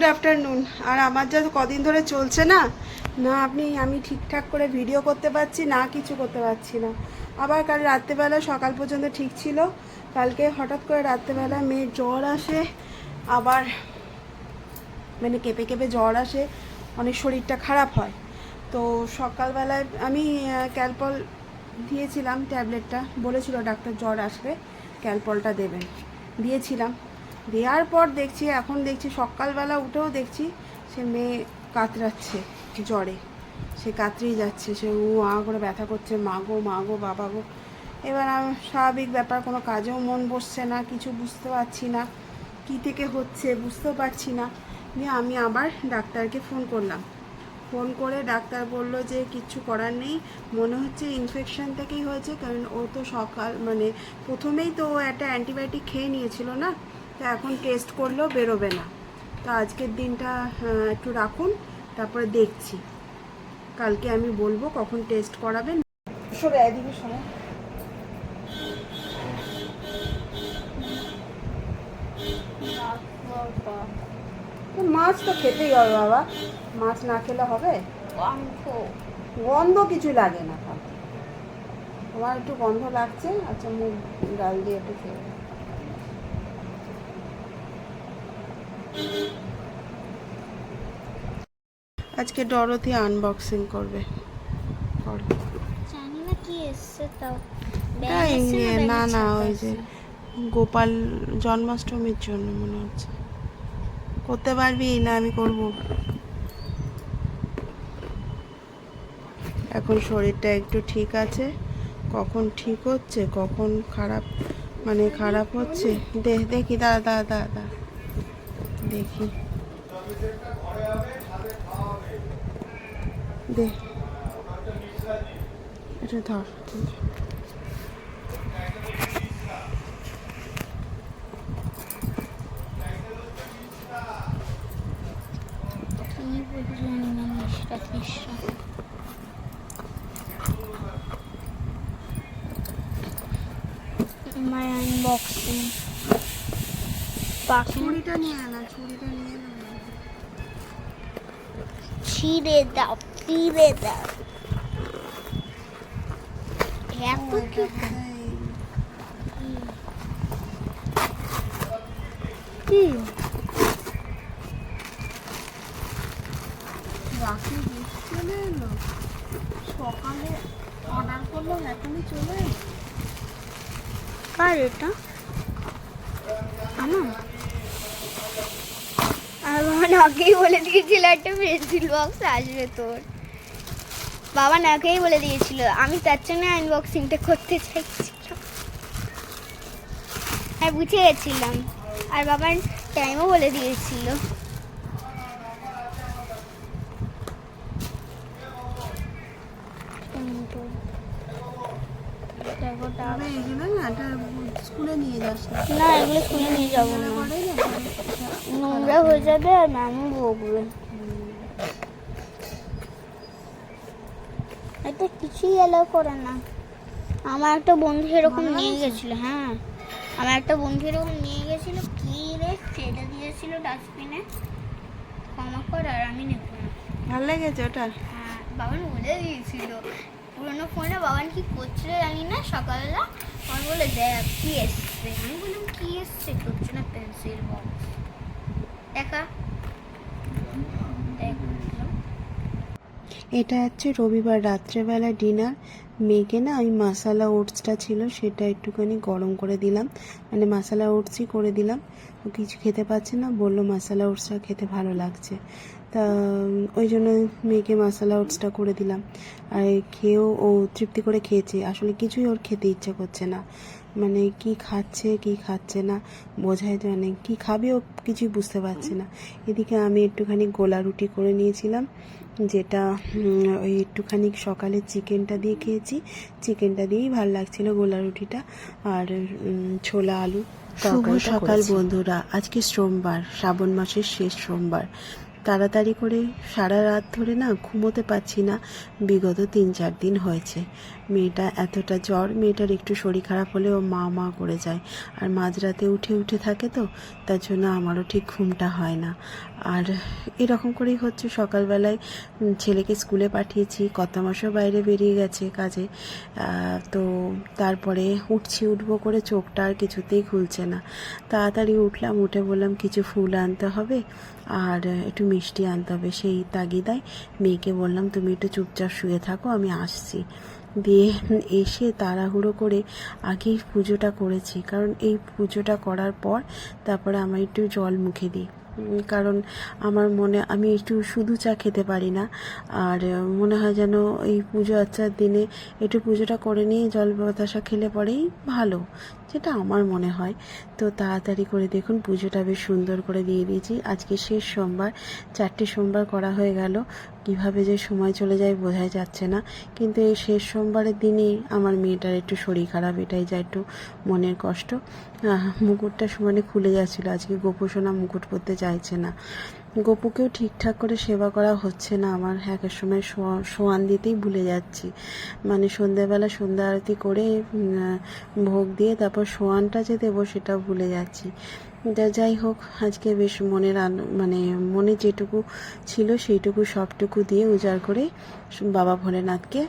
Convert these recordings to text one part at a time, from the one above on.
Good afternoon আর আমার যা কদিন ধরে চলছে না না আপনি, আমি ঠিকঠাক করে ভিডিও করতে পারছি না, কিছু করতে পারছি না। আবার কাল রাত্রেবেলা সকাল পর্যন্ত ঠিক ছিল। কালকে হঠাৎ করে রাত্রেবেলা মেয়ের জ্বর আসে, আবার মানে কেঁপে কেঁপে জ্বর আসে, অনেক শরীরটা খারাপ হয়। তো সকালবেলায় আমি ক্যালপল দিয়েছিলাম ট্যাবলেটটা, বলেছিল ডাক্তার জ্বর আসবে ক্যালপলটা দেবেন। দিয়েছিলাম। দেওয়ার পর দেখছি, এখন দেখছি সকালবেলা উঠেও দেখছি সে মেয়ে কাতরাচ্ছে জ্বরে। সে কাতরেই যাচ্ছে, সে উ আ করে ব্যথা করছে, মা গো মা গো, বাবা গো। এবার আমি, স্বাভাবিক ব্যাপার, কোনো কাজেও মন বসছে না, কিছু বুঝতে পারছি না, কী থেকে হচ্ছে বুঝতেও পারছি না। দিয়ে আমি আবার ডাক্তারকে ফোন করলাম। ফোন করে ডাক্তার বলল যে, কিচ্ছু করার নেই, মনে হচ্ছে ইনফেকশন থেকেই হয়েছে, কারণ ও তো সকাল মানে প্রথমেই তো ও একটা অ্যান্টিবায়োটিক খেয়ে নিয়েছিল না? তো এখন টেস্ট করলেও বেরোবে না। তো আজকের দিনটা একটু রাখুন তারপরে দেখছি। কালকে আমি বলব কখন টেস্ট করাবেন। সরে এদিকে তো মাছ তো খেতেই হবে বাবা। মাছ না খেলে হবে? গন্ধ। কিছু লাগে না। তোমার একটু গন্ধ লাগছে আচ্ছা মুখ ডাল দিয়ে একটু খেয়ে আজকে ডরথি আনবক্সিং করবে। না না ওই যে গোপাল জন্মাষ্টমীর জন্য মনে হচ্ছে। করতে পারবি না আমি করব। এখন শরীরটা একটু ঠিক আছে। কখন ঠিক হচ্ছে কখন খারাপ মানে খারাপ হচ্ছে দেখ দেখি দাদা দাদা দাদা দেখি। দে। তুমি বুঝলে না মিষ্টা ফিসটা আমার আনবক্সিং পাখি। ছুরিটা নিয়ে আনা ছুরিটা নিয়ে না। ছিঁড়ে দাও পিড়ে দাও। এত কি কি রাখি চলে এলো। সকালে অর্ডার করলাম এখনই চলে কার এটা? আমার? বাবা আগেই বলে দিয়েছিল, একটা পেন্সিল বক্স আসবে তোর। বাবা নাকেই বলে দিয়েছিল, আমি তার জন্য আনবক্সিংটা করতে চাইছিলাম। হ্যাঁ বুঝে গেছিলাম। আর বাবার টাইমও বলে দিয়েছিল দেখো তবে এগুলো না এটা স্কুলে নিয়ে যাস না না এগুলো খুলে নিয়ে যাব না করে না নোংরা হয়ে যাবে আর ম্যামও বকবে এটা কিছুই এলাও করে না আমার একটা বন্ধু এরকম নিয়ে? গেছিল হ্যাঁ আমার একটা বন্ধু এরকম নিয়ে গেছিল কি রে ফেলে দিয়েছিল ডাস্টবিনে ক্ষমা কর আর আমি নেব না ভালো লেগেছে ওটা হ্যাঁ বাবান বলে দিয়েছিল পুরোনো ফোনে বাবান কি করছিল জানি না সকালবেলা এটা হচ্ছে রবিবার রাত্রেবেলা ডিনার। মেয়েকে না আমি মাসালা ওটসটা ছিল, সেটা একটুখানি গরম করে দিলাম। মানে মাসালা ওটসই করে দিলাম। ও কিছু খেতে পাচ্ছে না, বলল মাসালা ওটসটা খেতে ভালো লাগছে। তা ওই জন্য মেয়েকে মাসালা ওটসটা করে দিলাম। আর খেয়েও ও তৃপ্তি করে খেয়েছে। আসলে কিছুই ওর খেতে ইচ্ছা করছে না। মানে কি খাচ্ছে কি খাচ্ছে না বোঝাই যায় না। কি খাবে ও কিছুই বুঝতে পারছে না। এদিকে আমি একটুখানি গোলা রুটি করে নিয়েছিলাম যেটা ওই একটুখানি সকালে চিকেনটা দিয়ে খেয়েছি। চিকেনটা দিয়েই ভালো লাগছিল গোলা রুটিটা। আর ছোলা আলু শুভ সকাল বন্ধুরা। আজকে সোমবার শ্রাবণ মাসের শেষ সোমবার। তাড়াতাড়ি করে সারা রাত ধরে না ঘুমোতে পারছি না। বিগত তিন চার দিন হয়েছে। মেয়েটা এতটা জ্বর, মেয়েটার একটু শরীর খারাপ হলে ও মা মা করে যায়। আর মাঝরাতে উঠে উঠে থাকে তো, তার জন্য আমারও ঠিক ঘুমটা হয় না। আর এরকম করেই হচ্ছে সকালবেলায় ছেলেকে স্কুলে পাঠিয়েছি কত মাসও বাইরে বেরিয়ে গেছে কাজে। তো তারপরে উঠছি, উঠবো করে চোখটা আর কিছুতেই খুলছে না। তাড়াতাড়ি উঠলাম, উঠে বললাম, কিছু ফুল আনতে হবে? আর একটু মিষ্টি আনতে হবে, সেই তাগিদায় মেয়েকে বললাম, তুমি একটু চুপচাপ শুয়ে থাকো, আমি আসছি। দিয়ে এসে তাড়াহুড়ো করে আগেই পুজোটা করেছি। কারণ এই পুজোটা করার পর তারপরে আমার একটু জল মুখে দিই। কারণ আমার মনে, আমি একটু শুধু চা খেতে পারি না। আর মনে হয় যেন এই পুজো আচ্ছার দিনে একটু পুজোটা করে নিয়ে জল বাতাসা খেলে পরেই ভালো, যেটা আমার মনে হয়। তো তাড়াতাড়ি করে দেখুন, পুজোটা বেশ সুন্দর করে দিয়ে দিয়েছি। আজকে শেষ সোমবার, চারটে সোমবার করা হয়ে গেল। কীভাবে যে সময় চলে যায় বোঝাই যাচ্ছে না। কিন্তু এই শেষ সোমবারের দিনেই আমার মেয়েটার একটু শরীর খারাপ, এটাই যা একটু মনের কষ্ট। মুকুটটা সমানে খুলে যাচ্ছিল। আজকে গোপোষণা মুকুট পরতে চাইছে না। গপুকেও ঠিকঠাক করে সেবা করা হচ্ছে না। আমার একের সময় শোয়ান দিতেই ভুলে যাচ্ছি। মানে সন্ধ্যাবেলা সন্ধ্যা আরতি করে ভোগ দিয়ে তারপর শোয়ানটা যে দেবো সেটাও ভুলে যাচ্ছি। যাই হোক আজকে বেশ মনের মানে মনে যেটুকু ছিল সেইটুকু সবটুকু দিয়ে উজাড় করে বাবা ভোলেনাথকে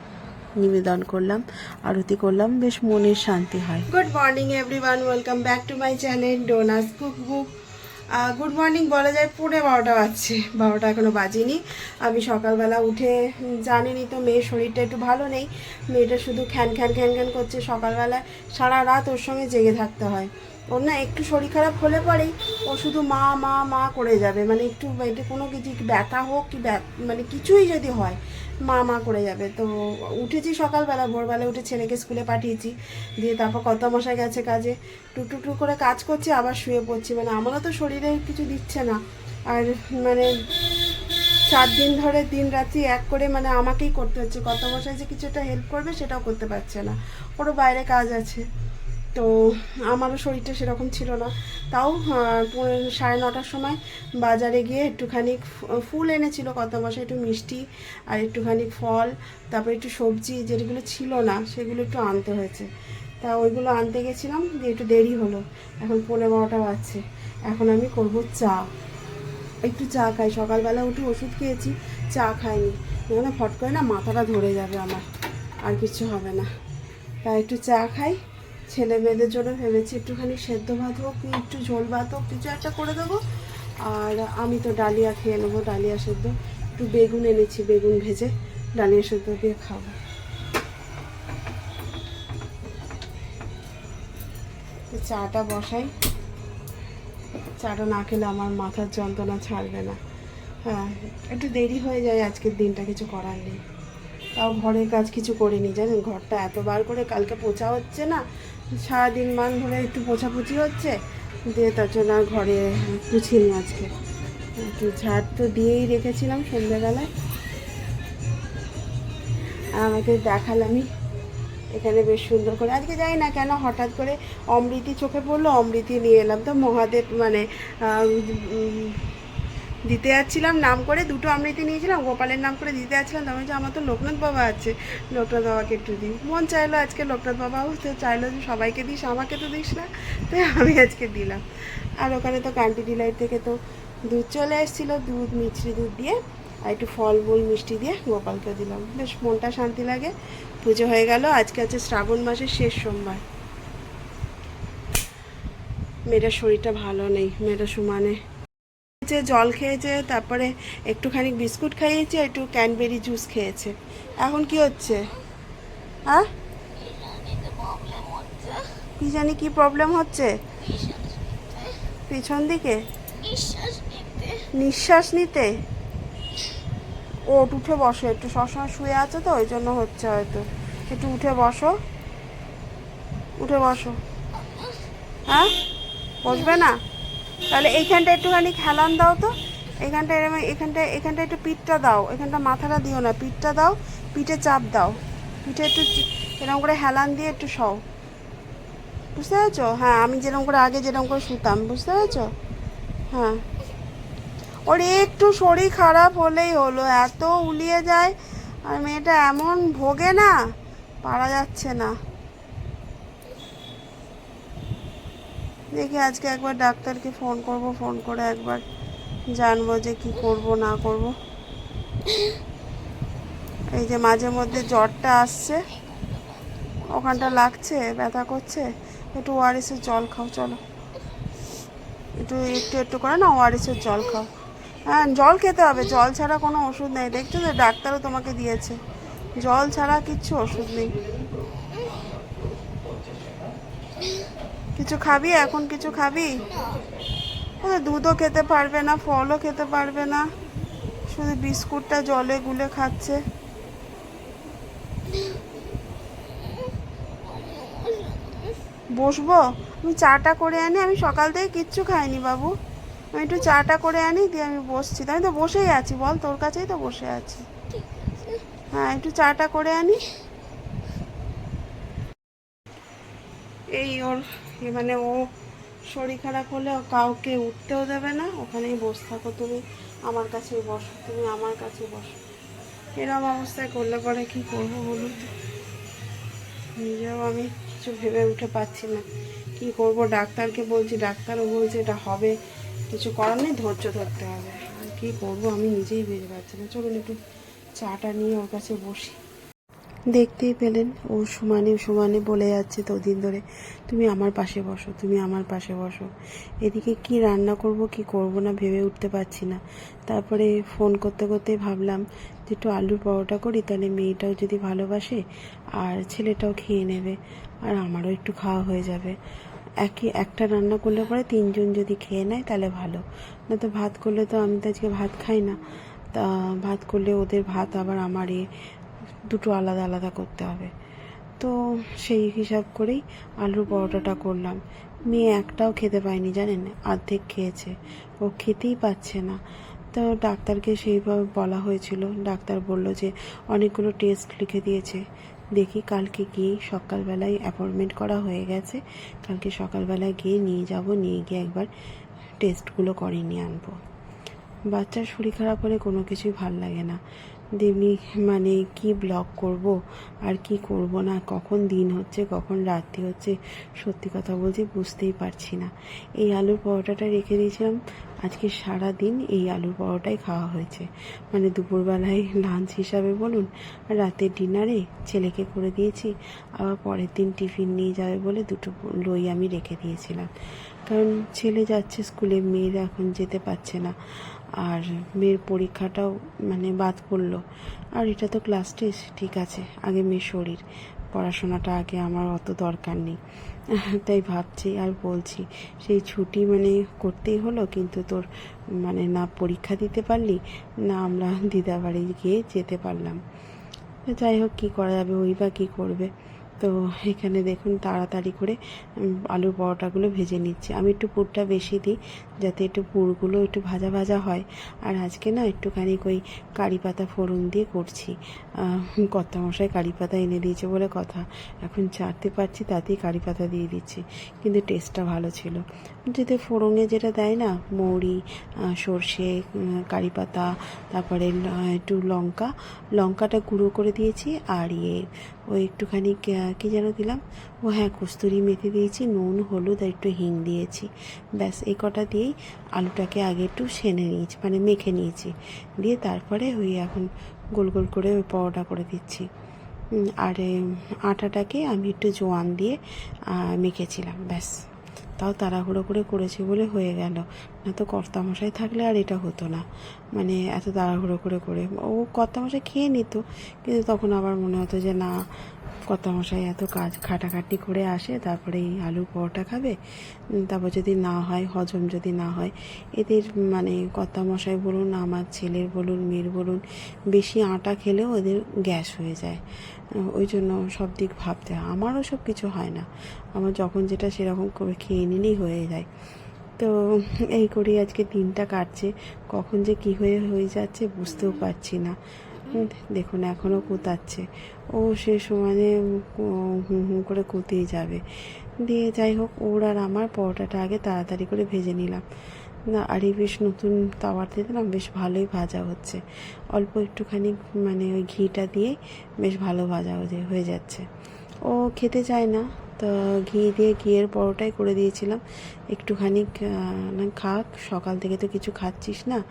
নিবেদন করলাম আরতি করলাম বেশ মনের শান্তি হয়। Good morning everyone welcome back to my channel Dona's cook book good morning বলা যায় পৌনে বারোটা বাজছে। বারোটা এখনও বাজিনি। আমি সকালবেলা উঠে উম, জানেনই তো মেয়ের শরীরটা একটু ভালো নেই। মেয়েটা শুধু খ্যান খ্যান খ্যান খ্যান করছে সকালবেলা সারা রাত ওর সঙ্গে জেগে থাকতে হয়। ওর না একটু শরীর খারাপ হলে পরেই ও শুধু মা মা মা করে যাবে। মানে একটু, এটা কোনো কিছু ব্যথা হোক কি মানে কিছুই যদি হয়, মা মা করে যাবে। তো উঠেছি সকালবেলা, ভোরবেলা উঠে ছেলেকে স্কুলে পাঠিয়েছি। দিয়ে তারপর কত মশাই গেছে কাজে। টুক টুক করে কাজ করছি, আবার শুয়ে পড়ছি। মানে আমারও তো শরীরে কিছু দিচ্ছে না। আর মানে চার দিন ধরে দিন রাত্রি এক করে মানে আমাকেই করতে হচ্ছে। কত মশাই যে কিছুটা হেল্প করবে সেটাও করতে পারছে না। ওরও বাইরে কাজ আছে। তো আমারও শরীরটা সেরকম ছিল না। তাও সাড়ে নটার সময় বাজারে গিয়ে একটুখানি ফুল এনেছিল কত মাসে একটু মিষ্টি আর একটুখানি ফল, তারপরে একটু সবজি যেগুলো ছিল না, সেগুলো একটু আনতে হয়েছে। তা ওইগুলো আনতে গেছিলাম, দিয়ে একটু দেরি হলো। এখন পনেরো বারোটা বাজছে। এখন আমি করব চা। একটু চা খাই। সকালবেলা উঠে ওষুধ খেয়েছি, চা খাইনি। এখানে ফট করে না মাথাটা ধরে যাবে আমার। আর কিছু হবে না। তাই একটু চা খাই। ছেলে মেয়েদের জন্য ভেবেছি একটুখানি সেদ্ধ ভাত হোক একটু ঝোল ভাত হোক, কিছু একটা করে দেবো। আর আমি তো ডালিয়া খেয়ে নেব, ডালিয়া সেদ্ধ। একটু বেগুন এনেছি, বেগুন ভেজে ডালিয়া সেদ্ধ দিয়ে খাব। চাটা বসাই। চাটা না খেলে আমার মাথার যন্ত্রণা ছাড়বে না। হ্যাঁ একটু দেরি হয়ে যায়, আজকের দিনটা কিছু করার নেই। তাও ঘরের কাজ কিছু করিনি, জানেন, ঘরটা এতবার করে কালকে পোছা হচ্ছে না সারাদিন মান ধরে একটু পোছাপুছি হচ্ছে, দিয়ে তার জন্য আর ঘরে পুছিনি আজকে। একটু ঝাড় তো দিয়েই রেখেছিলাম সন্ধ্যাবেলায়। আমাকে দেখালামই। এখানে বেশ সুন্দর করে, আজকে যাই না কেন হঠাৎ করে অমৃতি চোখে পড়ল, অমৃতি নিয়ে এলাম। তো মহাদেব মানে দিতে যাচ্ছিলাম, নাম করে দুটো অমৃতি নিয়েছিলাম, গোপালের নাম করে দিতে যাচ্ছিলাম, তখন যে আমার তো লোকনাথ বাবা আছে। লোকনাথ বাবাকে একটু দিই। মন চাইলো আজকে লোকনাথ বাবাও তো চাইলো যে সবাইকে দিস, আমাকে তো দিস না তাই আমি আজকে দিলাম। আর ওখানে তো কান্টি ডিলাইট থেকে তো দুধ চলে এসেছিল, দুধ, মিছরি দুধ দিয়ে, আর একটু ফল, মূল, মিষ্টি দিয়ে গোপালকে দিলাম। বেশ মনটা শান্তি লাগে, পুজো হয়ে গেল, আজকে আছে শ্রাবণ মাসের শেষ সোমবার। মেয়েটার শরীরটা ভালো নেই, মেয়েটা সমানে খেয়েছে, জল খেয়েছে, তারপরে একটুখানি বিস্কুট খাইয়েছে, একটু ক্যানবেরি জুস খেয়েছে। এখন কি হচ্ছে? হ্যাঁ? কি জানি কি প্রবলেম হচ্ছে? পিছন দিকে? নিঃশ্বাস নিতে? ওট উঠে বসো, একটু সবসময় শুয়ে আছো তো, ওই জন্য হচ্ছে হয়তো। একটু উঠে বসো। উঠে বসো। হ্যাঁ? বসবে না? তাহলে এইখানটা একটুখানি খেলান দাও তো। এইখানটা এরম এখানটা এখানটা একটু পিঠটা দাও। এখানটা মাথাটা দিও না, পিঠটা দাও, পিঠে চাপ দাও। পিঠে একটু এরকম করে হেলান দিয়ে একটু শও। বুঝতে পেরেছ? হ্যাঁ আমি যেরকম করে আগে যেরকম করে শুতাম, বুঝতে পেরেছ? হ্যাঁ। ওর, একটু শরীর খারাপ হলেই হলো, এত উলিয়ে যায়। আর মেয়েটা এমন ভোগে না, পারা যাচ্ছে না। দেখি আজকে একবার ডাক্তারকে ফোন করব, ফোন করে একবার জানব যে কি করব, না করব। এই যে মাঝে মধ্যে জ্বরটা আসছে, ওখানটা লাগছে, ব্যথা করছে, একটু ওআরএসের জল খাও, চলো। একটু একটু একটু করে না ওআরএসের জল খাও। হ্যাঁ জল খেতে হবে, জল ছাড়া কোনো ওষুধ নেই। দেখছ তো ডাক্তারও তোমাকে দিয়েছে, জল ছাড়া কিচ্ছু ওষুধ নেই। কিছু খাবি? এখন কিছু খাবি? দুধও খেতে পারবে না, ফলও খেতে পারবে না। শুধু বিস্কুটটা জলে গুলে খাচ্ছে। বসবো? আমি চাটা করে আনি, আমি সকাল থেকে কিচ্ছু খাইনি বাবু। আমি একটু চাটা করে আনি, দিয়ে আমি বসছি। আমি তো বসেই আছি, বল তোর কাছেই তো বসে আছি। হ্যাঁ একটু চাটা করে আনি। এই ওর মানে ও শরীর খারাপ হলে কাউকে উঠতেও দেবে না, ওখানেই বসে থাকো তুমি, আমার কাছেই বসো, তুমি আমার কাছে বসো। এরকম অবস্থায় করলে পরে কি করব বলুন তো? নিজেও আমি কিছু ভেবে উঠে পাচ্ছি না। কি করব? ডাক্তারকে বলছি, ডাক্তারও বলছে এটা হবে, কিছু করার নেই, ধৈর্য ধরতে হবে। আর কী করব? আমি নিজেই ভেবে পাচ্ছি না। চলুন একটু চাটা নিয়ে ওর কাছে বসি। দেখতেই পেলেন। ও সমানে সমানে বলে যাচ্ছে তো দিন ধরে তুমি আমার পাশে বসো, তুমি আমার পাশে বসো। এদিকে কি রান্না করব, কি করব না ভেবে উঠতে পারছি না। তারপরে ফোন করতে করতে ভাবলাম যে একটু আলুর পরোটা করি, তাহলে মেয়েটাও যদি ভালোবাসে আর ছেলেটাও খেয়ে নেবে আর আমারও একটু খাওয়া হয়ে যাবে। একই একটা রান্না করলে পরে তিনজন যদি খেয়ে নেয় তাহলে ভালো। না তো ভাত করলে তো আমি তো আজকে ভাত খাই না। তা ভাত করলে ওদের ভাত আবার আমার এ দুটো আলাদা আলাদা করতে হবে। তো সেই হিসাব করেই আলুর পরোটাটা করলাম। মেয়ে একটাও খেতে পায়নি জানেন, অর্ধেক খেয়েছে। ও খেতেই পাচ্ছে না। তো ডাক্তারকে সেইভাবে বলা হয়েছিল। ডাক্তার বলল যে অনেকগুলো টেস্ট লিখে দিয়েছে। দেখি কালকে গিয়ে সকালবেলায় অ্যাপয়েন্টমেন্ট করা হয়ে গেছে। কালকে সকালবেলায় গিয়ে নিয়ে যাব, নিয়ে গিয়ে একবার টেস্টগুলো করে নিয়ে আনব। বাচ্চার শরীর খারাপ হলে কোনো কিছুই ভালো লাগে না। তেমনি মানে কি ব্লগ করব? আর কি করব না? কখন দিন হচ্ছে, কখন রাত্রি হচ্ছে? সত্যি কথা বলছি, বুঝতেই পারছি না। এই আলুর পরোটাটা রেখে দিয়েছিলাম। আজকে সারা দিন এই আলুর পরোটাই খাওয়া হয়েছে। মানে দুপুরবেলায় লাঞ্চ হিসাবে বলুন রাতের ডিনারে ছেলেকে করে দিয়েছি। আবার পরের দিন টিফিন নিয়ে যাবে বলে দুটো লই আমি রেখে দিয়েছিলাম। কারণ ছেলে যাচ্ছে স্কুলে, মেয়েরা এখন যেতে পারছে না। আর মেয়ের পরীক্ষাটাও মানে বাদ পড়ল। আর এটা তো ক্লাস টেস্ট ঠিক আছে, আগে মেয়ের শরীর। পড়াশোনাটা আগে আমার অত দরকার নেই। তাই ভাবছি আর বলছি, সেই ছুটি মানে করতেই হলো, কিন্তু তোর মানে না পরীক্ষা দিতে পারলি, না আমরা দিদাবাড়ি গিয়ে যেতে পারলাম। যাই হোক, কী করা যাবে, ওই বা কী করবে। তো এখানে দেখুন তাড়াতাড়ি করে আলুর পরোটাগুলো ভেজে নিচ্ছি। আমি একটু পুরটা বেশি দিই, যাতে একটু পুরগুলো একটু ভাজা ভাজা হয়। আর আজকে না একটুখানি ওই কারি পাতা ফোড়ন দিয়ে করছি। কর্তা মশাই কারি পাতা এনে দিয়েছে বলে কথা। এখন চারতে পারছি তাতেই কারি পাতা দিয়ে দিচ্ছি, কিন্তু টেস্টটা ভালো ছিল। যদি ফোড়নে যেটা দেয় না, মৌরি সর্ষে কারি পাতা, তারপরে একটু লঙ্কা। লঙ্কাটা গুঁড়ো করে দিয়েছি, আর ইয়ে ওই একটুখানি কি যেন দিলাম? ও হ্যাঁ কস্তুরি মেথি দিয়েছি, নুন, হলুদ আর একটু হিং দিয়েছি। ব্যাস, এই কটা দিয়েই আলুটাকে আগে একটু সেনে নিয়েছি মানে মেখে নিয়েছি। দিয়ে তারপরে ওই এখন গোল গোল করে ওই পরোটা করে দিচ্ছি। আর আটাটাকে আমি একটু জোয়ান দিয়ে মেখেছিলাম, ব্যাস। তাও তাড়াহুড়ো করে করেছি বলে হয়ে গেল। না তো কর্তামশাই থাকলে আর এটা হতো না। মানে এত তাড়াহুড়ো করে করে। ও কর্তামশাই খেয়ে নিত, কিন্তু তখন আবার মনে হতো যে না কর্তামশাই এত কাজ খাটাখাটি করে আসে, তারপরে এই আলু পরোটা খাবে তারপর যদি না হয়, হজম যদি না হয়, এদের মানে কর্তামশাই বলুন, আমার ছেলের বলুন, মেয়ের বলুন, বেশি আটা খেলেও ওদের গ্যাস হয়ে যায়। ওই জন্য সব দিক ভাবতে হয়। আমারও সব কিছু হয় না। আমার যখন যেটা সেরকম করে খেয়ে নিলেই হয়ে যায়। তো এই করেই আজকে দিনটা কাটছে। কখন যে কি হয়ে হয়ে যাচ্ছে বুঝতেও পারছি না। দেখুন এখনও কুতাচ্ছে। ও সে সমানে হুম হুম করে কুতিয়ে যাবে। দিয়ে যাই হোক, ওর আর আমার পরোটাটা আগে তাড়াতাড়ি করে ভেজে নিলাম। না, আর বেশ নতুন তাওয়াতে দিলাম, বেশ ভালোই ভাজা হচ্ছে। অল্প একটুখানি মানে ওই ঘিটা দিয়ে বেশ ভালো ভাজা হয়ে- যাচ্ছে। ও খেতে চায় না, তো ঘি দিয়ে ঘিয়ের পরোটাই করে দিয়েছিলাম। একটুখানি খাক, সকাল থেকে তো কিছু খাচ্ছিস না।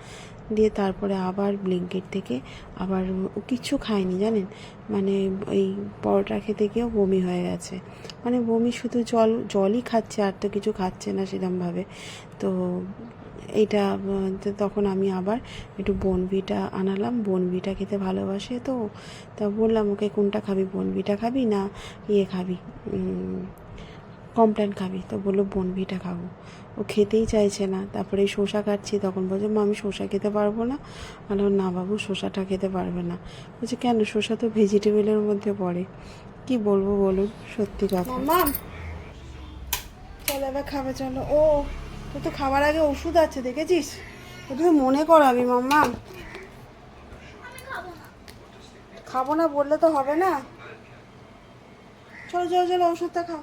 দিয়ে তারপরে আবার ব্লিঙ্কেট থেকে আবার ও কিচ্ছু খায়নি, জানেন? মানে এই পরোটা খেতে গিয়েও বমি হয়ে গেছে। মানে বমি শুধু জল, জলই খাচ্ছে, আর তো কিছু খাচ্ছে না সেরকমভাবে তো এইটা তখন আমি আবার একটু বনবিটা আনালাম। বনবিটা খেতে ভালোবাসে তো। তা বললাম, ওকে কোনটা খাবি? বনবিটা খাবি না ইয়ে খাবি? কমপ্ল্যান খাবি। তো বলল বনভিটা খাব। ও খেতেই চাইছে না। তারপরে শসা কাটছি। তখন বলছে মা আমি শসা খেতে পারব না। বললাম না বাবু, শসাটা খেতে পারবে না। বলছে, কেন? শসা তো ভেজিটেবলের মধ্যে পড়ে। কি বলব বলুন? সত্যি কথা। চলো এবার খাবে, চলো। ও, তোর তো খাবার আগে ওষুধ আছে, দেখেছিস? তুমি মনে করাবি, মাম্মা। খাব না বললে তো হবে না। চলো চলো চলো, ওষুধটা খাও।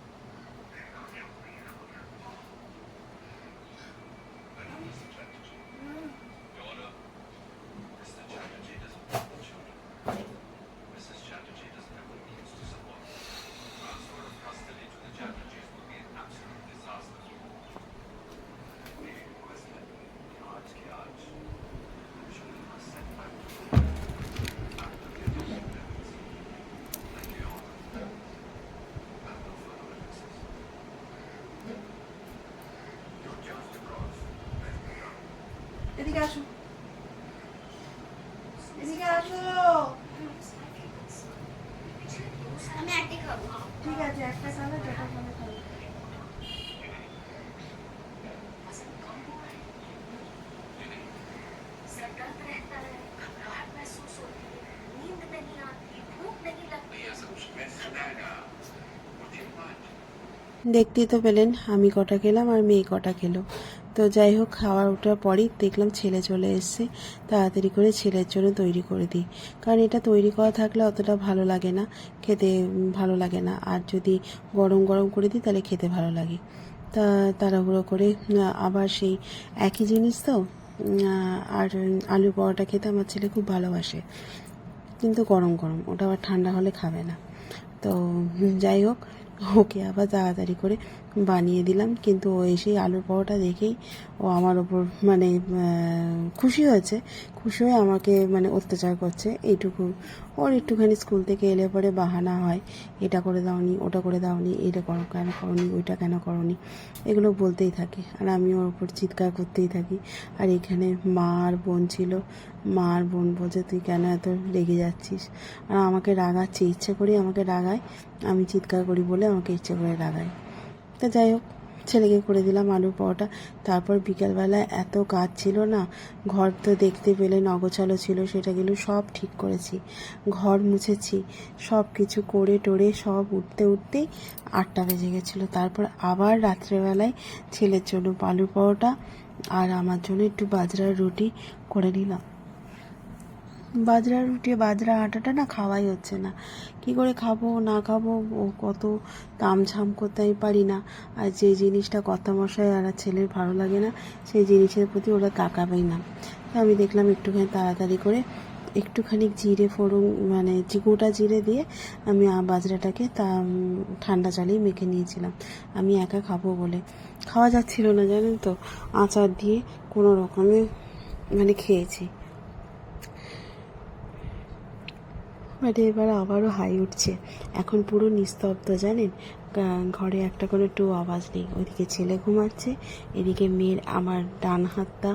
দেখতেই তো পেলেন, আমি কটা খেলাম আর মেয়ে কটা খেলো। তো যাই হোক খাওয়ার ওঠার পরই দেখলাম ছেলে চলে এসছে, তাড়াতাড়ি করে ছেলের জন্য তৈরি করে দিই। কারণ এটা তৈরি করা থাকলে অতটা ভালো লাগে না, খেতে ভালো লাগে না। আর যদি গরম গরম করে দিই, তাহলে খেতে ভালো লাগে। তা তাড়াহুড়ো করে আবার সেই একই জিনিস তো আর আলু পরোটা খেতে আমার ছেলে খুব ভালোবাসে। কিন্তু গরম গরম, ওটা আবার ঠান্ডা হলে খাবে না। তো যাই হোক ওকে আবার তাড়াতাড়ি করে বানিয়ে দিলাম, কিন্তু ও এসেই আলুর পরোটা দেখেই ও আমার ওপর মানে খুশি হয়েছে। খুশি হয়ে আমাকে মানে অত্যাচার করছে এইটুকু। ওর একটুখানি স্কুল থেকে এলে পরে বাহানা হয়, এটা করে দাওনি, ওটা করে দাওনি, এটা করো কেন করনি, ওইটা কেন করনি, এগুলো বলতেই থাকে। আর আমি ওর উপর চিৎকার করতেই থাকি। আর এখানে মা আর বোন ছিল, মা আর বোন বলছে, তুই কেন এত রেগে যাচ্ছিস? আর আমাকে রাগাচ্ছে, ইচ্ছে করে আমাকে রাগায়। আমি চিৎকার করি বলে আমাকে ইচ্ছে করে রাগায়। তা যাই হোক, ছেলেকে করে দিলাম আলুর পরোটা। তারপর বিকালবেলায় এত কাজ ছিল না, ঘর তো দেখতে পেলে নগছালো ছিল সেটাগুলো সব ঠিক করেছি। ঘর মুছেছি সব কিছু করে টোরে সব উঠতে উঠতেই আটটা বেজে গেছিল। তারপর আবার রাত্রেবেলায় ছেলের জন্য আলুর পরোটা আর আমার জন্য একটু বাজরার রুটি করে নিলাম। বাজরার রুটি, বাজরা আটাটা না খাওয়াই হচ্ছে না। কি করে খাব, না খাব, ও কত তামঝাম করতে আমি পারি না। আর যে জিনিসটা কর্তা মশাই আর ছেলের ভালো লাগে না, সেই জিনিসের প্রতি ওরা তাকাবেই না। তো আমি দেখলাম একটুখানি তাড়াতাড়ি করে একটুখানি জিরে ফোড়ন মানে গোটা জিরে দিয়ে আমি বাজরাটাকে তা ঠান্ডা চালেই মেখে নিয়েছিলাম। আমি একা খাব বলে। খাওয়া যাচ্ছিল না, জানেন তো? আচার দিয়ে কোনো রকমে মানে খেয়েছি। মানে এবার আবারও হাই উঠছে। এখন পুরো নিস্তব্ধ, জানেন? ঘরে একটা করে টু আওয়াজ নেই। ওইদিকে ছেলে ঘুমাচ্ছে, এদিকে মেয়ের আমার ডান হাতটা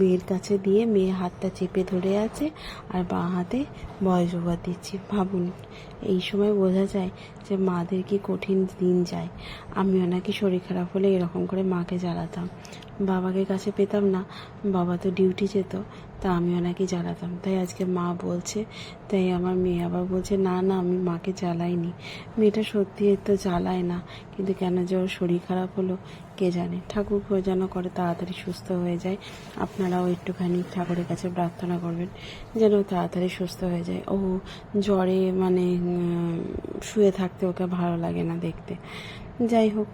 মেয়ের কাছে দিয়ে মেয়ে হাতটা চেপে ধরে আছে আর বাঁ হাতে বয়স ওভার দিচ্ছি। ভাবুন, এই সময় বোঝা যায় যে মাদের কি কঠিন দিন যায়। আমিও নাকি শরীর খারাপ হলে এরকম করে মাকে জ্বালাতাম। বাবাকে কাছে পেতাম না, বাবা তো ডিউটি যেত, তা আমিও নাকি জ্বালাতাম। তাই আজকে মা বলছে, তাই আমার মেয়ে আবার বলছে, না না, আমি মাকে জ্বালাইনি। মেয়েটা সত্যি তো জ্বালায় না, কিন্তু কেন যে ওর শরীর খারাপ হলো কে জানে? ঠাকুর যেন করে তাড়াতাড়ি সুস্থ হয়ে যায়। আপনারাও একটুখানি ঠাকুরের কাছে প্রার্থনা করবেন যেন তাড়াতাড়ি সুস্থ হয়ে যায়। ও জ্বরে মানে শুয়ে থাকতে ওকে ভালো লাগে না দেখতে। যাই হোক,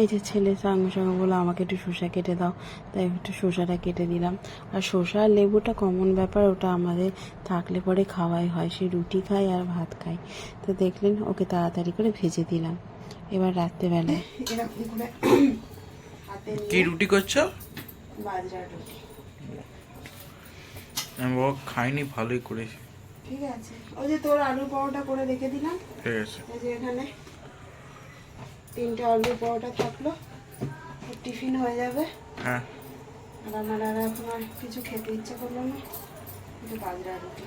এই যে ছেলে সঙ্গে সঙ্গে বলল, আমাকে একটু শসা কেটে দাও। তাই একটু শসাটা কেটে দিলাম। আর শসা আর লেবুটা কমন ব্যাপার, ওটা আমাদের থাকলে পরে খাওয়াই হয়। সে রুটি খাই আর ভাত খাই তো দেখলেন, ওকে তাড়াতাড়ি করে ভেজে দিলাম। এবার রাত্রেবেলায়। এরকম করে হাতে কি রুটি করছ? বাজরার রুটি। আমি বাবা খাইনি ভালোই করেছি। ঠিক আছে। ওই যে তোর আলু পরোটা করে রেখে দিলাম। ঠিক আছে। এই যে এখানে তিনটে আলু পরোটা থাকল। টিফিন হয়ে যাবে। হ্যাঁ। আর আমার আর এখন আর কিছু খেতে ইচ্ছে করল না। একটু বাজরা রুটি।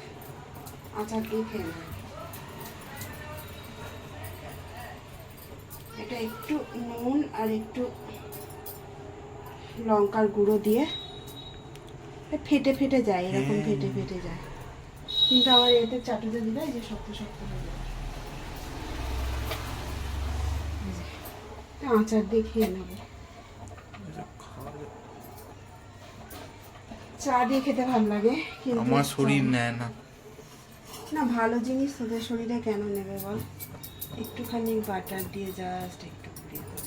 আচার দিয়ে খেয়ে নেব। এটা একটু নুন আর একটু লঙ্কার গুঁড়ো দিয়ে ফেটে ফেটে যায় এরকম ফেটে ফেটে যায়। কিন্তু আমার এতে চাটুতে দিলে এই যে শক্ত শক্ত হয়ে যাবে এই যে, এটা আচার দিয়ে খেয়ে নেব। চা দিয়ে খেতে ভালো লাগে কিন্তু আমার শরীর নেয় না। না ভালো জিনিস তোদের শরীরে কেন নেবে বল? একটুখানি বাটার দিয়ে জাস্ট একটু ঘুরিয়ে দেবো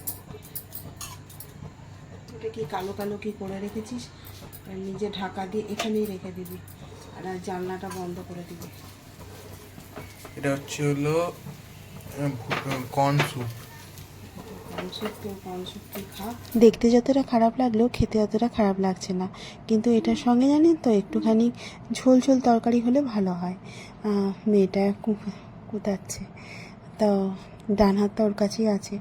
ওটা কি কালো কালো কি করে রেখেছিস? আর নিজে ঢাকা দিয়ে এখানেই রেখে দিবি। আর জানলাটা বন্ধ করে দিবি। এটা হচ্ছে হলো কর্ন স্যুপ দেখতে যতটা খারাপ লাগলেও খেতে অতটা খারাপ লাগছে না। কিন্তু এটার সঙ্গে জানেন তো একটুখানি ঝোল ঝোল তরকারি হলে ভালো হয়। মেয়েটা কু- কুতাচ্ছে। তো ডান হাতটা ওর কাছেই আছে।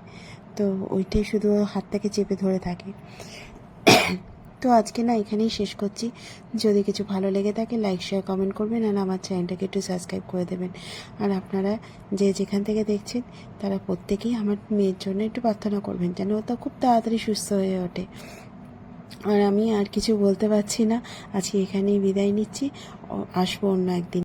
তো ওইটাই শুধু হাতটাকে চেপে ধরে থাকে। তো আজকে না এখানেই শেষ করছি। যদি কিছু ভালো লেগে থাকে লাইক শেয়ার কমেন্ট করবেন আর আমার চ্যানেলটাকে একটু সাবস্ক্রাইব করে দেবেন। আর আপনারা যে যেখান থেকে দেখছেন, তারা প্রত্যেকেই আমার মেয়ের জন্য একটু প্রার্থনা করবেন যেন ও তো খুব তাড়াতাড়ি সুস্থ হয়ে ওঠে। আর আমি আর কিছু বলতে পারছি না। আজকে এখানেই বিদায় নিচ্ছি। আসব অন্য একদিন।